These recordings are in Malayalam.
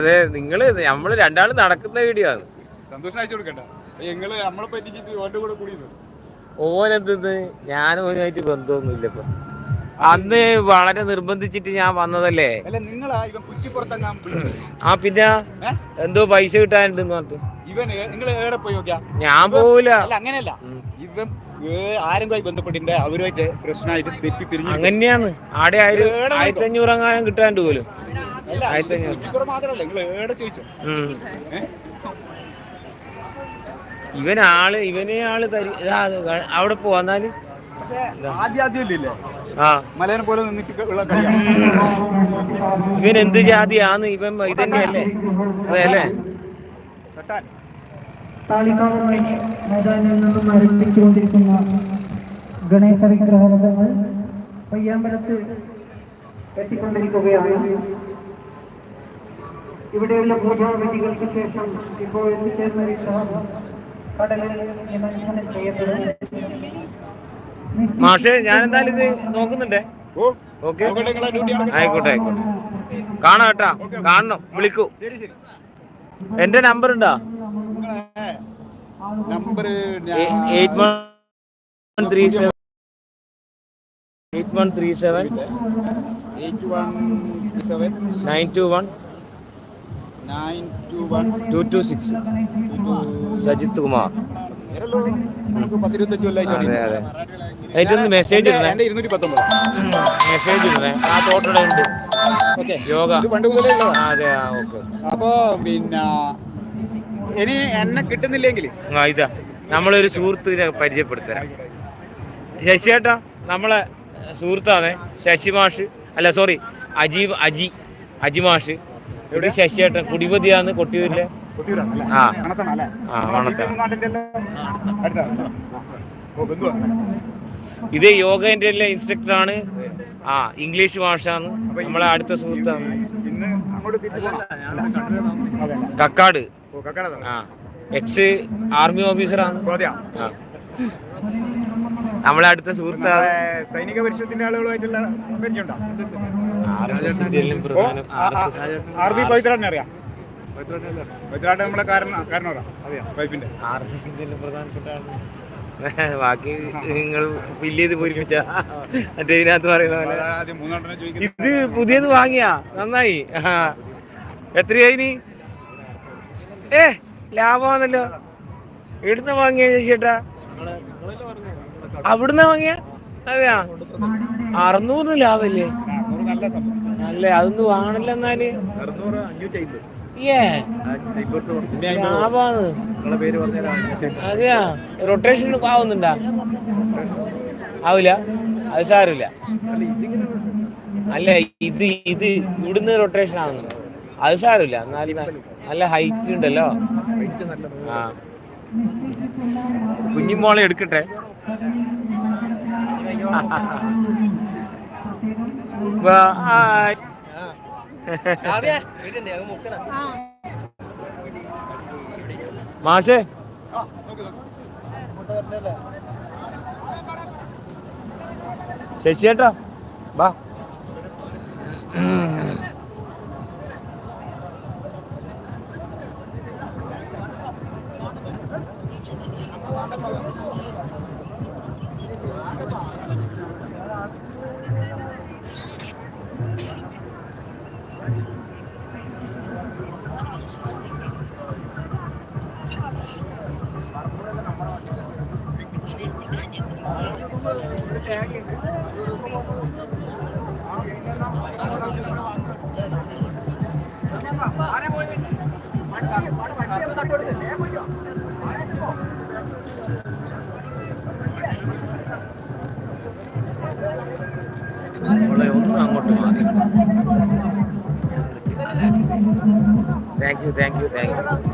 അതെ നിങ്ങൾ നമ്മൾ രണ്ടാളും നടക്കുന്ന വീഡിയോ ആണ് സന്തോഷം അയച്ചു കൊടുക്കണ്ട നമ്മളെ പറ്റിച്ചിട്ട് ഓന്റെ കൂടെ കൂടിയത് ഓനെന്തെന്ന്? ഞാൻ ഓനുമായിട്ട് ബന്ധമൊന്നുമില്ല ഇപ്പൊ അന്ന് വളരെ നിർബന്ധിച്ചിട്ട് ഞാൻ വന്നതല്ലേ? അല്ല നിങ്ങളാ ഇവൻ കുറ്റിപ്പുറത്തെങ്ങാൻ ആ പിന്നെ എന്തോ പൈസ കിട്ടാനുണ്ടെന്ന് ഇവൻ നിങ്ങൾ പോയി നോക്കിയാ? ഞാൻ പോവില്ല അല്ല അങ്ങനെയല്ല. ഇവൻ അവരുമായിട്ട് പ്രശ്നമായിട്ട് തെറ്റി പിരിഞ്ഞു അങ്ങനെയാണ്. ആടെ ആയിരം ആയിരത്തി അഞ്ഞൂറ് അങ്ങാനും കിട്ടാണ്ട് പോലും. ആയിരത്തി അഞ്ഞൂറ് മാത്രമല്ല നിങ്ങൾ ഏടെ ചോദിച്ചോ? ഇവൻ ആൾ ഇവനെ ആൾ തരി അവിടെ പോവാന്നാൽ ഇവൻ എന്ത് ജാതിയാന്ന് ഇവൻ ഇതന്നെയല്ലേ? അതെ അല്ലേ? താളിക്കാവ് മൈതാനിൽ നിന്നും ആരംഭിച്ചുകൊണ്ടിരിക്കുന്ന ഗണേശ വിഗ്രഹരഥങ്ങൾ പയ്യാമ്പലത്ത് എത്തിക്കൊണ്ടിരിക്കുകയാണ്. ഇവിടെയുള്ള പൂജാവിധികൾക്ക് ശേഷം ഇപ്പോൾ എത്തിച്ചേർന്നിരിക്കുന്ന കടലിൽ നിമജ്ജനം ചെയ്യപ്പെടും. മാഷെ ഞാൻ എന്തായാലും ഇത് നോക്കുന്നുണ്ടേ. ഓക്കെ. ആയിക്കോട്ടെ ആയിക്കോട്ടെ. കാണാം കേട്ടാ. കാണണം. വിളിക്കൂ. ശരി ശരി. എന്റെ നമ്പർ ഉണ്ടോ number eight one three seven eight one three seven eight one seven nine two one nine two two two six. Sajith Kumar. അതെ അതെ. ഏറ്റവും മെസ്സേജ് ഇടണേ. മെസ്സേജ് ഇടണേ. ആ തോട്ടടെ ഉണ്ട് യോഗ. ഇത് പണ്ട് മുതലേ അതെ ഓക്കെ അപ്പോ പിന്നെ ഇനി എന്നെ കിട്ടുന്നില്ലെങ്കിൽ? ഇതാ. നമ്മളൊരു സുഹൃത്തിനെ പരിചയപ്പെടുത്തരാം. ശശിയേട്ടാ നമ്മളെ സുഹൃത്താണ് ശശിമാഷ് അല്ല സോറി അജീവ് അജി അജി മാഷ്. ഇവിടെ ശശിയേട്ടൻ കുടിപതിയാന്ന് കൊട്ടിയൂരിലെ. ആ. ആ ബന്ധുവാണ് ഇത് ഇൻസ്ട്രക്ടർ ആണ് ആ ഇംഗ്ലീഷ് ഭാഷാണ് നമ്മളെ അടുത്ത സുഹൃത്താണ്. കക്കാട്. ഓ കക്കട ആ എക്സ് ആർമി ഓഫീസറാണ് നമ്മളെ അടുത്ത സുഹൃത്താണ്. സൈനിക പരിഷത്തിന്റെ ആളുകളുമായിട്ടുള്ള പരിചയമുണ്ടോ? ആർ എസ് എസ് അറിയാം. വൈഫിന്റെ ആർ എല്ലാം പ്രധാനപ്പെട്ട ആളാണ്. ബാക്കി നിങ്ങൾ ചെയ്ത് പൂരിപ്പിച്ച മറ്റേ ഇതിനകത്ത് പറയുന്ന പോലെ. ഇത് പുതിയത് വാങ്ങിയാ നന്നായി. എത്രയായി നീ ഏ ലാഭമാണല്ലോ. എവിടുന്ന വാങ്ങിയ ചേട്ടാ അവിടുന്ന് വാങ്ങിയ? അതെയാ? അറുന്നൂറിന് ലാഭല്ലേ അല്ലേ നല്ല സംഭവം. നല്ല അതൊന്നും വാങ്ങണല്ലോ എന്നാൽ. അറുന്നൂറ് അഞ്ഞൂറ്റി അമ്പത് അതെയാ. റൊട്ടേഷൻ ആവുന്നുണ്ടാ? ആവില്ല അത് സാരമില്ല. അല്ല ഇത് ഇത് ഇവിടുന്ന് റൊട്ടേഷൻ ആവുന്നുണ്ട് അത് സാരമില്ല. എന്നാലും നല്ല ഹൈറ്റ് ഉണ്ടല്ലോ. ആ. കുഞ്ഞിമോളെ എടുക്കട്ടെ. Bye. മാഷേ. ശശിയേട്ടാ വാ. നമ്മളെ ഒന്ന് അങ്ങോട്ട് മാറി. Thank you thank you thank you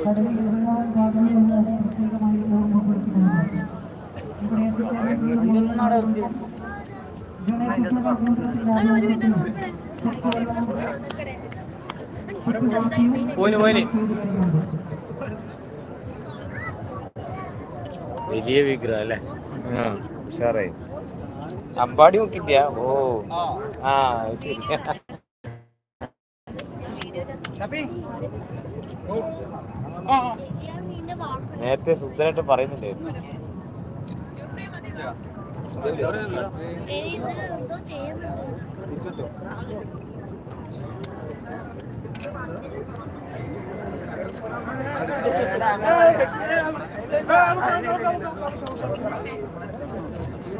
അതിൽ വലിയ വിഗ്രഹം അല്ലേ? ഉഷാറായി. അമ്പാടി നോക്കില്ല ഓ. ആ ശരി. നേരത്തെ സുന്ദരായിട്ട് പറയുന്നുണ്ടായിരുന്നു.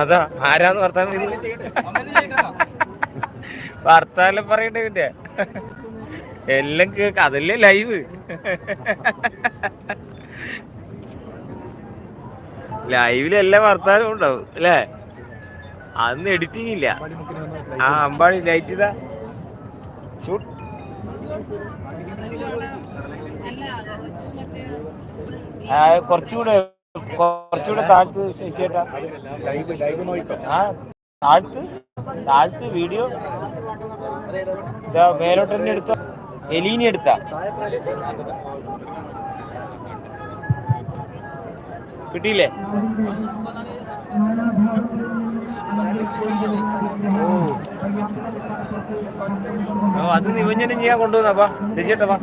അതാ ആരാന്ന് വർത്താനം? വർത്താനം പറയണ്ടേ പിന്നെ എല്ലാം കേക്ക് അതല്ലേ ലൈവ് ലൈവിൽ എല്ലാ വർത്താനവും ഉണ്ടാവും അല്ലേ? അന്ന് എഡിറ്റിംഗ് ഇല്ല. ആ അമ്പാടി ലൈറ്റ് ഇതാ. ഷൂട്ട് കുറച്ചുകൂടെ കുറച്ചുകൂടെ താഴ്ത്ത് ശശിയേട്ടാ ആ താഴ്ത്ത് താഴ്ത്ത് വീഡിയോ. മേലോട്ട് തന്നെ എടുത്ത. എലീനി എടുത്ത. കിട്ടിയില്ലേ? ഓ. അത് നിവഞ്ജനം ചെയ്യാൻ കൊണ്ടുവന്നപ്പാ ശശിയേട്ടാ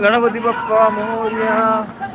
गणपति बप्पा मोरिया।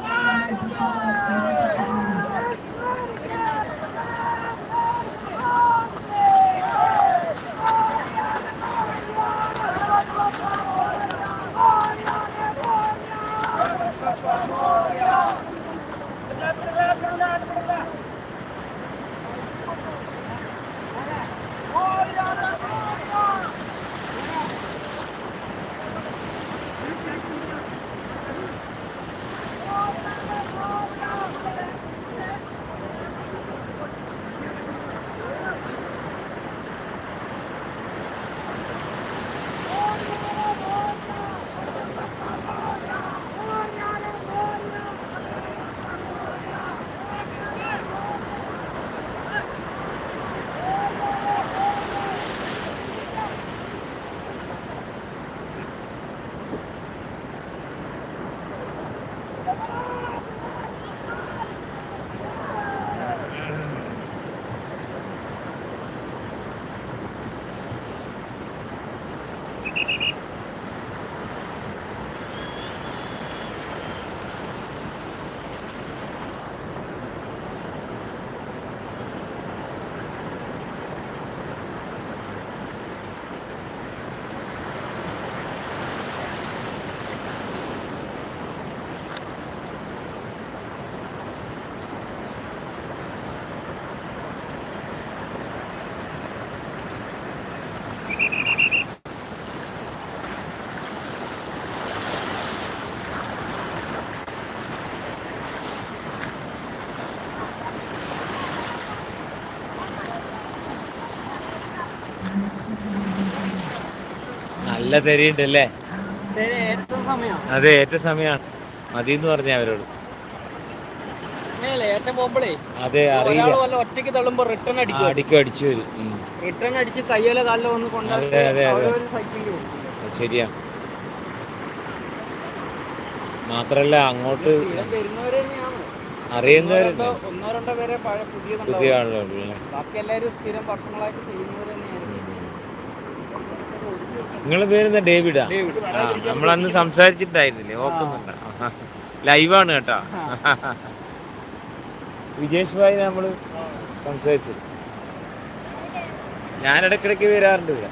നല്ല തെരയുണ്ട് അല്ലേ അതെ ഏറ്റവും സമയമാണ്. മതി എന്ന് പറഞ്ഞ അവരോട്. അതെ അറിയില്ല. വല്ല ഒറ്റയ്ക്ക് തള്ളുമ്പോ റിട്ടേൺ അടിക്കും. അടിക്കും അടിച്ചു വരും. റിട്ടേൺ അടിച്ച് കയ്യിലെ കാലിലോ ഒന്ന് ശരിയാ. മാത്രല്ല അങ്ങോട്ട് അറിയുന്നവരുണ്ടോ ഒന്നോ- രണ്ടോ പേരെ പുതിയ പുതിയ ആളുകളുണ്ട് ബാക്കി എല്ലാവരും സ്ഥിരം വർഷങ്ങളായിട്ട് തന്നെയായിരുന്നു നിങ്ങളെ പേരെന്താ? ഡേവിഡാ? നമ്മളന്ന് സംസാരിച്ചിട്ടായിരുന്നില്ലേ? ഓക്കുന്നുണ്ട ലൈവാണ് കേട്ടോ. വിജേഷ് ഭായി നമ്മൾ സംസാരിച്ചത്. ഞാൻ ഇടയ്ക്കിടയ്ക്ക് വരാറുണ്ട് ഇവിടെ.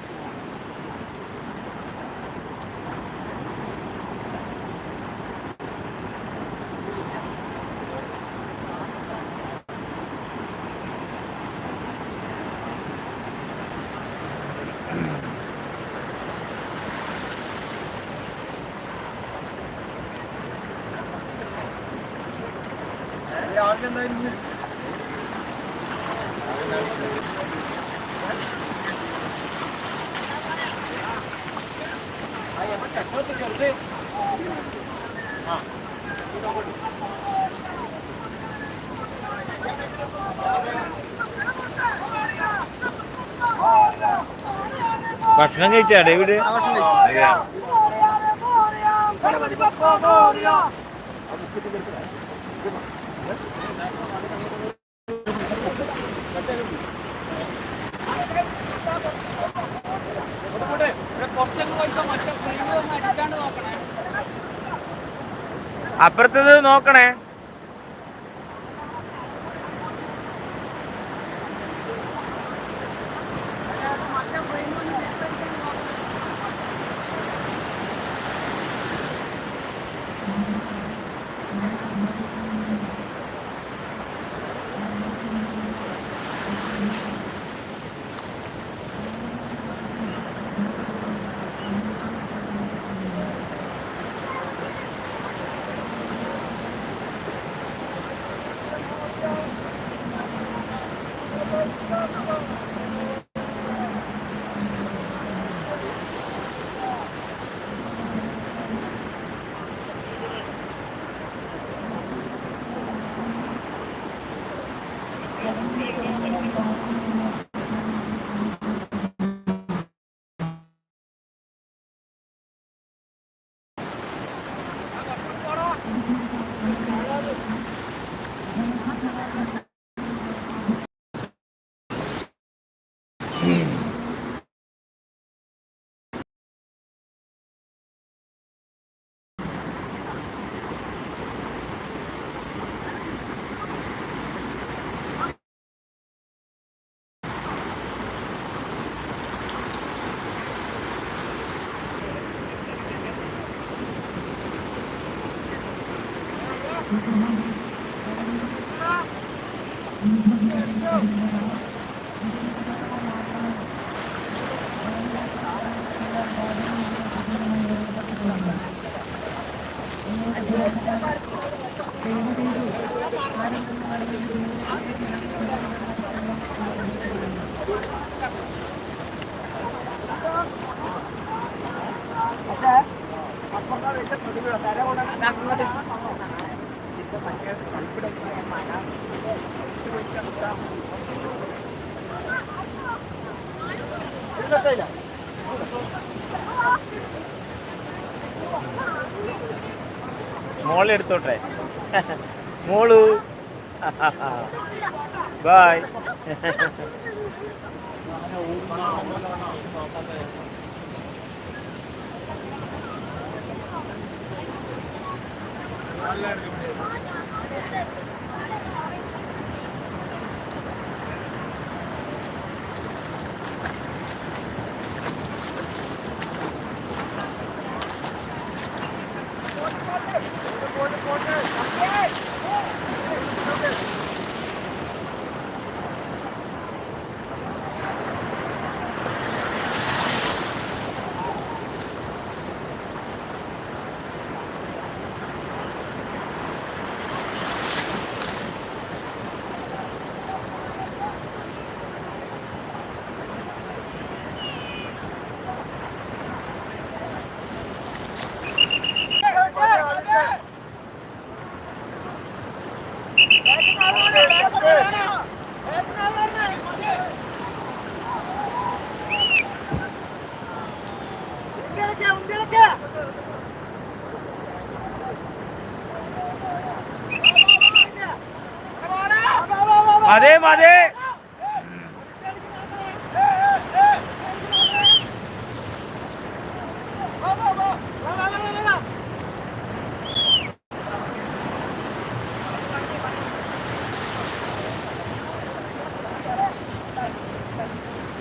ഭക്ഷണം കഴിച്ചാ ഡേവിഡ് അതെയോ? കുറച്ചൊക്കെ പൈസ മറ്റേ ഫ്രെയിമിലൊന്നും അടിക്കാണ്ട് നോക്കണേ അപ്പുറത്തത് നോക്കണേ. Thank you. മോളെടുത്തോട്ടെ. മോളു. ബായ് అదే మాదే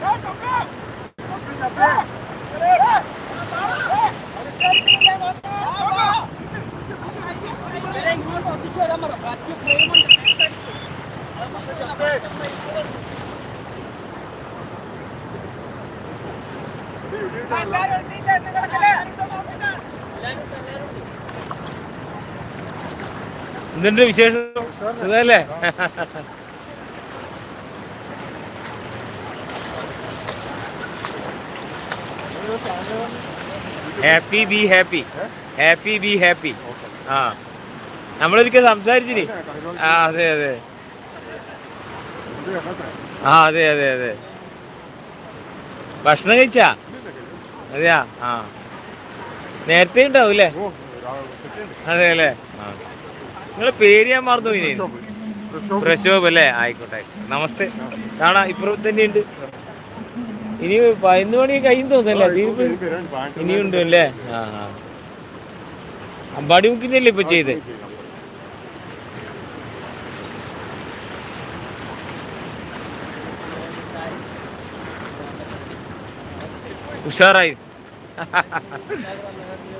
Go, go, go! എന്തുണ്ട് വിശേഷം? സുഖല്ലേ? Happy be happy happy be happy ആ. നമ്മളൊരിക്കൽ സംസാരിച്ചിനി ആ അതെ അതെ. ആ അതെ അതെ അതെ. ഭക്ഷണം കഴിച്ചാ? അതെയാ? ആ. നേരത്തെ ഉണ്ടാവും അല്ലേ? അതെ അല്ലേ ആ. നിങ്ങളെ പേര് ഞാൻ മറന്നു പോയി. പ്രശോഭ്. അല്ലേ? ആയിക്കോട്ടെ. നമസ്തേ. കാണാ ഇപ്പുറത്ത് തന്നെ ഉണ്ട്. ഇനി പതിനൊന്ന് മണി കഴിയും തോന്നല്ലേ തീർപ്പ് ഇനിയുണ്ട് അല്ലേ ആ ആ. അമ്പാടി മുക്കിനല്ലേ ഇപ്പൊ ചെയ്ത്? ഉഷാറായി.